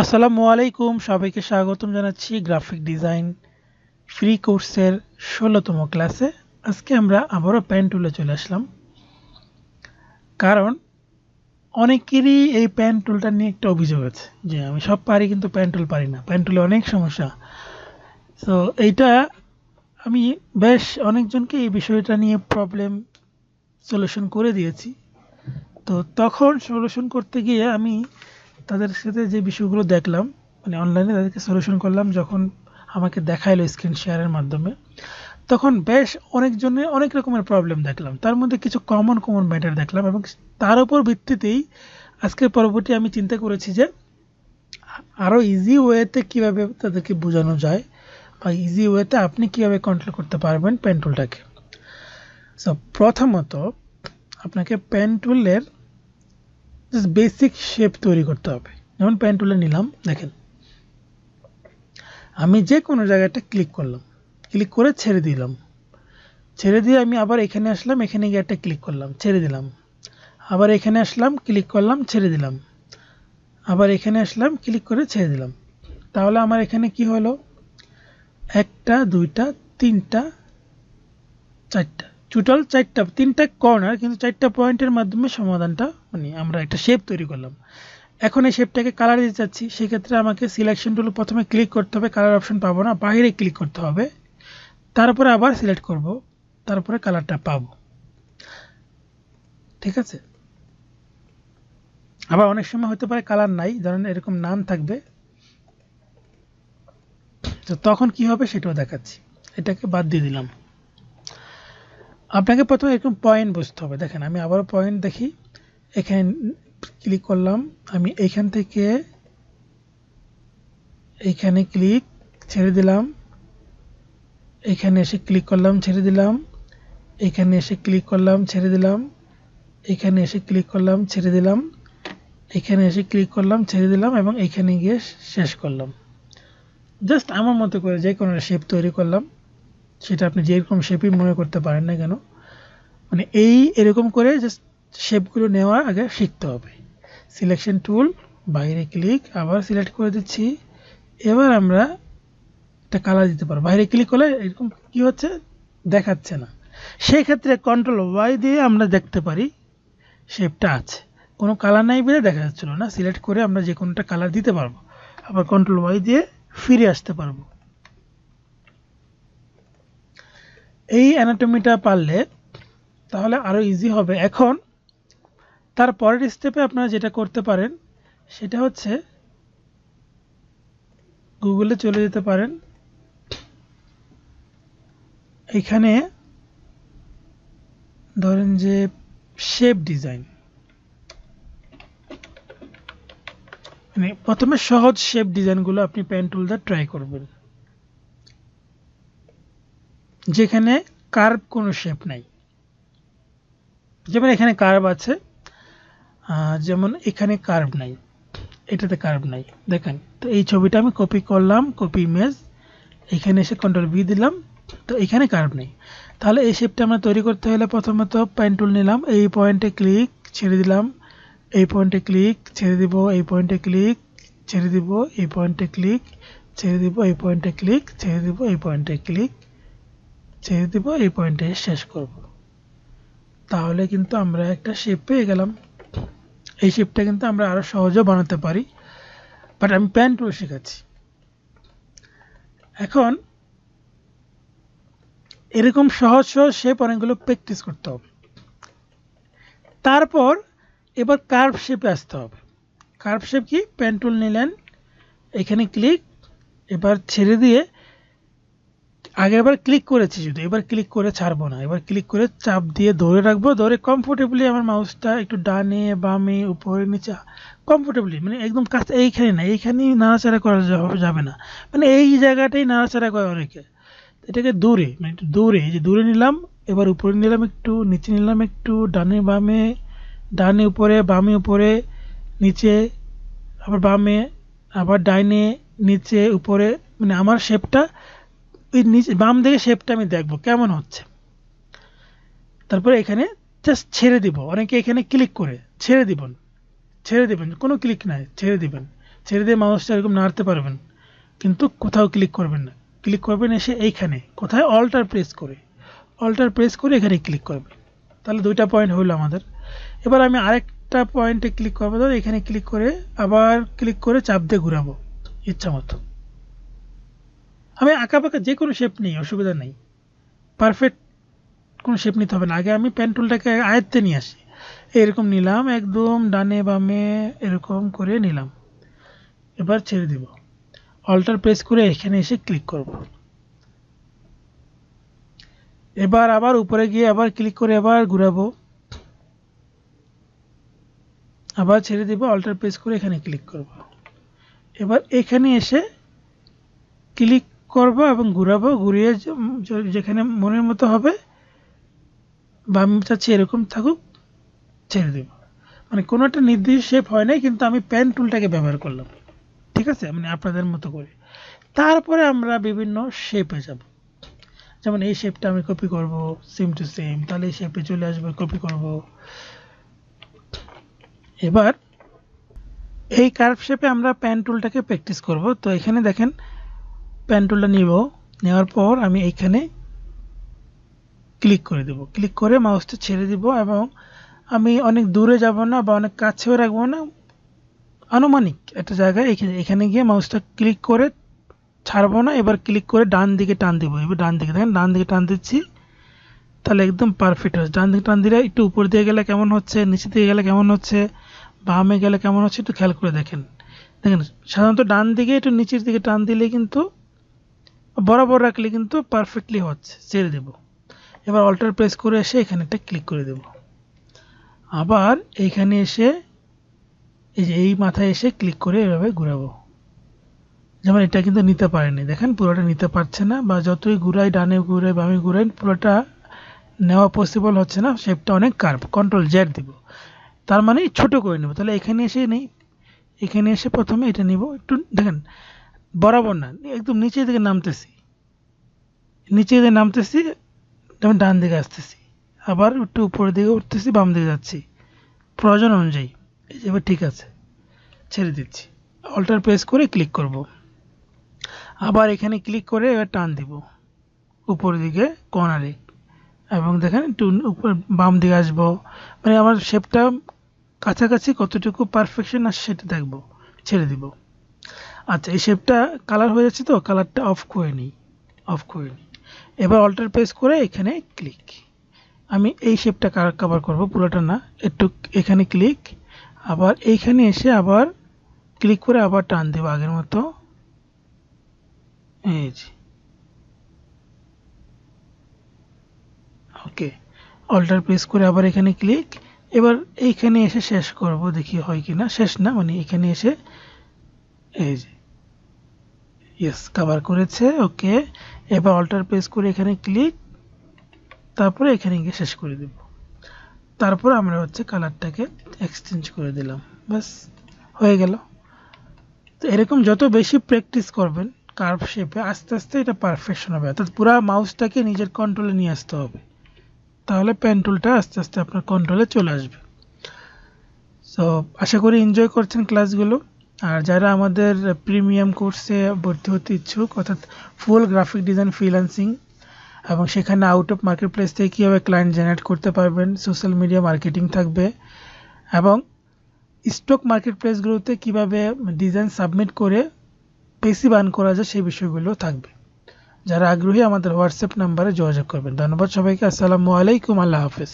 আসসালামু আলাইকুম, সবাইকে স্বাগতম জানাচ্ছি গ্রাফিক ডিজাইন ফ্রি কোর্সের ষোলোতম ক্লাসে। আজকে আমরা আবারও পেন টুলে চলে আসলাম। কারণ অনেকেরই এই পেন টুলটা নিয়ে একটা অভিযোগ আছে যে আমি সব পারি কিন্তু পেন টুল পারি না। পেন টুলে অনেক সমস্যা। তো এইটা আমি বেশ অনেকজনকে এই বিষয়টা নিয়ে প্রবলেম সলিউশন করে দিয়েছি। তো তখন সলিউশন করতে গিয়ে আমি তাদের সাথে যে বিষয়গুলো দেখলাম মানে অনলাইনে তাদেরকে সলিউশন করলাম যখন আমাকে দেখাইলো স্ক্রিন শেয়ারের মাধ্যমে, তখন বেশ অনেকজনের অনেক রকমের প্রবলেম দেখলাম। তার মধ্যে কিছু কমন কমন ম্যাটার দেখলাম এবং তার উপর ভিত্তিতেই আজকের পরবর্তী আমি চিন্তা করেছি যে আরও ইজি ওয়েতে কীভাবে তাদেরকে বোঝানো যায় বা ইজি ওয়েতে আপনি কীভাবে কন্ট্রোল করতে পারবেন পেন টুলটাকে সো প্রথমত, আপনাকে পেন টুলের জাস্ট বেসিক শেপ তৈরি করতে হবে। যেমন পেন টুলে নিলাম, দেখেন। আমি যে কোনো জায়গাটা ক্লিক করলাম। ক্লিক করে ছেড়ে দিলাম। ছেড়ে দিয়ে আমি আবার এখানে আসলাম, এখানে গিয়ে একটা ক্লিক করলাম, ছেড়ে দিলাম। আবার এখানে আসলাম ক্লিক করলাম, ছেড়ে দিলাম। আবার এখানে আসলাম ক্লিক করে ছেড়ে দিলাম। তাহলে আমার এখানে কি হলো? একটা, দুইটা, তিনটা, চারটা। টোটাল চারটা, তিনটা কর্নার কিন্তু চারটা পয়েন্টের মাধ্যমে সমাধানটা মানে আমরা একটা শেপ তৈরি করলাম। এখন এই শেপটাকে কালার দিতে চাচ্ছি, সেক্ষেত্রে আমাকে সিলেকশন টুল প্রথমে ক্লিক করতে হবে কালার অপশন পাবো না বাইরে ক্লিক করতে হবে। তারপরে আবার সিলেক্ট করব, তারপরে কালারটা পাবো। ঠিক আছে? আবার অনেক সময় হতে পারে কালার নাই ধরেন এরকম নাম থাকবে। তো তখন কি হবে সেটাও দেখাচ্ছি। এটাকে বাদ দিয়ে দিলাম। আপনাকে প্রথমে এরকম পয়েন্ট বুঝতে হবে। দেখেন, আমি আবার পয়েন্ট দেখি। এখানে ক্লিক করলাম। আমি এইখান থেকে এইখানে ক্লিক ছেড়ে দিলাম। এখানে এসে ক্লিক করলাম, ছেড়ে দিলাম। এখানে এসে ক্লিক করলাম, ছেড়ে দিলাম। এখানে এসে ক্লিক করলাম, ছেড়ে দিলাম। এখানে এসে ক্লিক করলাম, ছেড়ে দিলাম এবং এখানে গিয়ে শেষ করলাম। জাস্ট আমার মতো করে যে কোনো শেপ তৈরি করলাম। সেটা আপনি যেরকম শেপই মনে করতে পারেন না কেন মানে এই এরকম করে জাস্ট শেপগুলো নেওয়া আগে শিখতে হবে। সিলেকশন টুল বাইরে ক্লিক আবার সিলেক্ট করে দিচ্ছি। এবার আমরা একটা কালার দিতে পারব। বাইরে ক্লিক করলে এরকম কি হচ্ছে? দেখাচ্ছে না। সেই ক্ষেত্রে কন্ট্রোল ওয়াই দিয়ে আমরা দেখতে পারি শেপটা আছে। কোনো কালার নাই বলে দেখা যাচ্ছিল না। সিলেক্ট করে আমরা যে কোনোটা কালার দিতে পারব, আবার কন্ট্রোল ওয়াই দিয়ে ফিরে আসতে পারব। এই অ্যানাটমিটা পারলে তাহলে আরও ইজি হবে। এখন তার পরের স্টেপে আপনারা যেটা করতে পারেন, সেটা হচ্ছে গুগলে চলে যেতে পারেন। এখানে ধরেন যে শেপ ডিজাইন মানে প্রথমে সহজ শেপ ডিজাইনগুলো আপনি পেন টুল দিয়ে ট্রাই করবেন। যেখানে কার্ভ কোনো শেপ নাই। যেমন এখানে কার্ভ আছে যেমন এখানে কার্ভ নাই, এটাতে কার্ভ নাই। দেখেন, তো এই ছবিটা আমি কপি করলাম কপি ইমেজ এখানে এসে কন্ট্রোল বি দিলাম, তো এখানে কার্ভ নেই। তাহলে এই শেপটা আমরা তৈরি করতে হলে প্রথমত পেন টুল নিলাম, এই পয়েন্টে ক্লিক ছেড়ে দিলাম, এই পয়েন্টে ক্লিক ছেড়ে দিব, এই পয়েন্টে ক্লিক ছেড়ে দিব, এই পয়েন্টে ক্লিক ছেড়ে দিব, এই পয়েন্টে ক্লিক ছেড়ে দিব, এই পয়েন্টে ক্লিক ছেড়ে দিব, এই পয়েন্টে শেষ করব। তাহলে কিন্তু আমরা একটা শেপ পেয়ে গেলাম। এই শেপটা কিন্তু আমরা আরও সহজেও বানাতে পারি। বাট আমি প্যান টুল শেখাচ্ছি। এখন এরকম সহজ সহজ শেপ অনেকগুলো প্র্যাকটিস করতে হবে। তারপর এবার কার্ভ শেপে আসতে হবে। কার্ভ শেপ কি? পেন টুল নিলেন, এখানে ক্লিক এবার ছেড়ে দিয়ে আগের বার ক্লিক করেছি শুধু, এবার ক্লিক করে ছাড়বো না। এবার ক্লিক করে চাপ দিয়ে ধরে রাখব, ধরে কমফোর্টেবলি আমার মাউসটা একটু ডানে, বামে, উপরে, নিচে কমফোর্টেবলি মানে একদম কাছে, এইখানে না, এইখানেই নাড়াচাড়া করা যাবে না। মানে এই জায়গাটাই নাড়াচাড়া করে অনেকে এটাকে দূরে মানে একটু দূরে যে দূরে নিলাম, এবার উপরে নিলাম একটু, নিচে নিলাম একটু, ডানে, বামে, ডানে, উপরে, বামে, উপরে, নিচে, আবার বামে, আবার ডাইনে, নিচে, উপরে মানে আমার শেপটা ওই নিচে বাম দিকে শেপটা আমি দেখব, কেমন হচ্ছে? তারপরে এখানে জাস্ট ছেড়ে দিব, অনেকে এখানে ক্লিক করে, ছেড়ে দিবেন ছেড়ে দিবেন, কোনো ক্লিক নাই, ছেড়ে দিবেন, ছেড়ে দিয়ে মানুষটা এরকম নাড়তে পারবেন, কিন্তু কোথাও ক্লিক করবেন না ক্লিক করবেন এসে এইখানে, কোথায় অল্টার প্রেস করে অল্টার প্রেস করে এখানে ক্লিক করবেন, তাহলে দুইটা পয়েন্ট হলো আমাদের, এবার আমি আরেকটা পয়েন্টে ক্লিক করব এখানে ক্লিক করে আবার ক্লিক করে চাপ দিয়ে ঘুরাবো, ইচ্ছা মতো। আমি আঁকা পাকা যে কোনো শেপ নেই, অসুবিধা নেই। পারফেক্ট কোনো শেপ নিতে হবে না। আগে আমি পেন টুলটাকে আয়ত্তে নিয়ে আসি। এরকম নিলাম, একদম ডানে বামে এরকম করে নিলাম। এবার ছেড়ে দিব। অল্টার প্রেস করে এখানে এসে ক্লিক করব। এবার আবার উপরে গিয়ে আবার ক্লিক করে আবার ঘুরাবো। আবার ছেড়ে দিব অল্টার প্রেস করে এখানে ক্লিক করব। এবার এখানে এসে ক্লিক করব এবং ঘুরাবো, ঘুরিয়ে যেখানে মনের মতো হবে, বা আমি চাচ্ছি এরকম থাকুক, ছেড়ে দেব। মানে কোনো একটা নির্দিষ্ট শেপ হয় নাই, কিন্তু আমি পেন টুলটাকে ব্যবহার করলাম। ঠিক আছে? মানে আপনাদের মতো করে। তারপরে আমরা বিভিন্ন শেপে যাব। যেমন এই শেপটা আমি কপি করব সেম টু সেম তাহলে এই শেপে চলে আসবে কপি করব। এবার এই কার্ভ শেপে আমরা প্যান টুলটাকে প্র্যাকটিস করব। তো এখানে দেখেন প্যান টুলটা নিব, নেওয়ার পর আমি এইখানে ক্লিক করে দেব। ক্লিক করে মাউসটা ছেড়ে দিব এবং আমি অনেক দূরে যাব না বা অনেক কাছেও রাখব না। আনুমানিক একটা জায়গায় এখানে এখানে গিয়ে মাউসটা ক্লিক করে ছাড়বো না। এবার ক্লিক করে ডান দিকে টান দিব। এবার ডান দিকে দেখেন, ডান দিকে টান দিচ্ছি। তাহলে একদম পারফেক্ট হচ্ছে। ডান দিকে টান দিলে একটু উপর দিয়ে গেলে কেমন হচ্ছে নিচে দিকে গেলে কেমন হচ্ছে, বামে গেলে কেমন হচ্ছে, একটু খেয়াল করে দেখেন। দেখেন, সাধারণত ডান দিকে একটু নিচের দিকে টান দিলে কিন্তু বরাবর রাখলে কিন্তু পারফেক্টলি হচ্ছে, ছেড়ে দেব। এবার অল্টার প্রেস করে এসে এখানে একটা ক্লিক করে দেব। আবার এইখানে এসে এই যে এই মাথায় এসে ক্লিক করে এভাবে ঘুরাবো। যেমন এটা কিন্তু নিতে পারেনি। দেখেন, পুরোটা নিতে পারছে না বা যতই ঘুরাই, ডানে ঘুরাই, বামে ঘুরাই, পুরোটা নেওয়া পসিবল হচ্ছে না। শেপটা অনেক কার্ভ কন্ট্রোল জেড দিব। তার মানে ছোট করে নেব। তাহলে এখানে এসে নেই। এখানে এসে প্রথমে এটা নিব। একটু দেখেন বরাবর না, একদম নিচের দিকে নামতেছি। নিচে দিকে নামতেছি যেমন ডান দিকে আসতেছি। আবার একটু উপরের দিকে উঠতেছি, বাম দিকে যাচ্ছি। প্রয়োজন অনুযায়ী। এই যে ঠিক আছে। ছেড়ে দিচ্ছি। অল্টার প্রেস করে ক্লিক করব। আবার এখানে ক্লিক করে এবার টান দিব। উপরের দিকে কর্নারে এবং দেখেন একটু উপর, বাম দিকে আসব। মানে আমার শেপটা কাছাকাছি কতটুকু পারফেকশন আসছে সেটা দেখব। ছেড়ে দিব। আচ্ছা এই শেপটা কালার হয়ে যাচ্ছে তো? কালারটা অফ করে নিই। অফ করে নিই। এবার অল্টার প্রেস করে এখানে ক্লিক আমি এই শেপটা কাভার করব, পুরোটা না। একটু এখানে ক্লিক আবার এইখানে এসে আবার ক্লিক করে আবার টান দেব আগের মতো। এই যে। ওকে অল্টার প্রেস করে আবার এখানে ক্লিক এবার এইখানে এসে শেষ করব, দেখি হয় কি না শেষ না মানে এখানে এসে এই যে। ইয়েস কভার করেছে ওকে এবার অল্টার প্রেস করে এখানে ক্লিক তারপরে এখানে গিয়ে শেষ করে দেব। তারপর আমরা হচ্ছে কালারটাকে এক্সচেঞ্জ করে দিলাম। বাস হয়ে গেল। তো এরকম যত বেশি প্র্যাকটিস করবেন কার্ভ শেপে আস্তে আস্তে এটা পারফেকশন হবে। অর্থাৎ পুরো মাউসটাকে নিজের কন্ট্রোলে নিয়ে আসতে হবে। তাহলে পেন টুলটা আস্তে আস্তে আপনার কন্ট্রোলে চলে আসবে। সো আশা করি এনজয় করছেন ক্লাসগুলো আর যারা আমাদের প্রিমিয়াম কোর্সে ভর্তি হতে ইচ্ছুক, অর্থাৎ ফুল গ্রাফিক ডিজাইন ফ্রিল্যান্সিং এবং সেখানে আউট অফ মার্কেট প্লেস থেকে কীভাবে ক্লায়েন্ট জেনারেট করতে পারবেন সোশ্যাল মিডিয়া মার্কেটিং থাকবে, এবং স্টক মার্কেট প্লেসগুলোতে কীভাবে ডিজাইন সাবমিট করে বেশি বান করা যায় সেই বিষয়গুলো থাকবে। যারা আগ্রহী, আমাদের হোয়াটসঅ্যাপ নাম্বারে যোগাযোগ করবেন। ধন্যবাদ সবাইকে। আসসালামু আলাইকুম। আল্লাহ হাফেজ।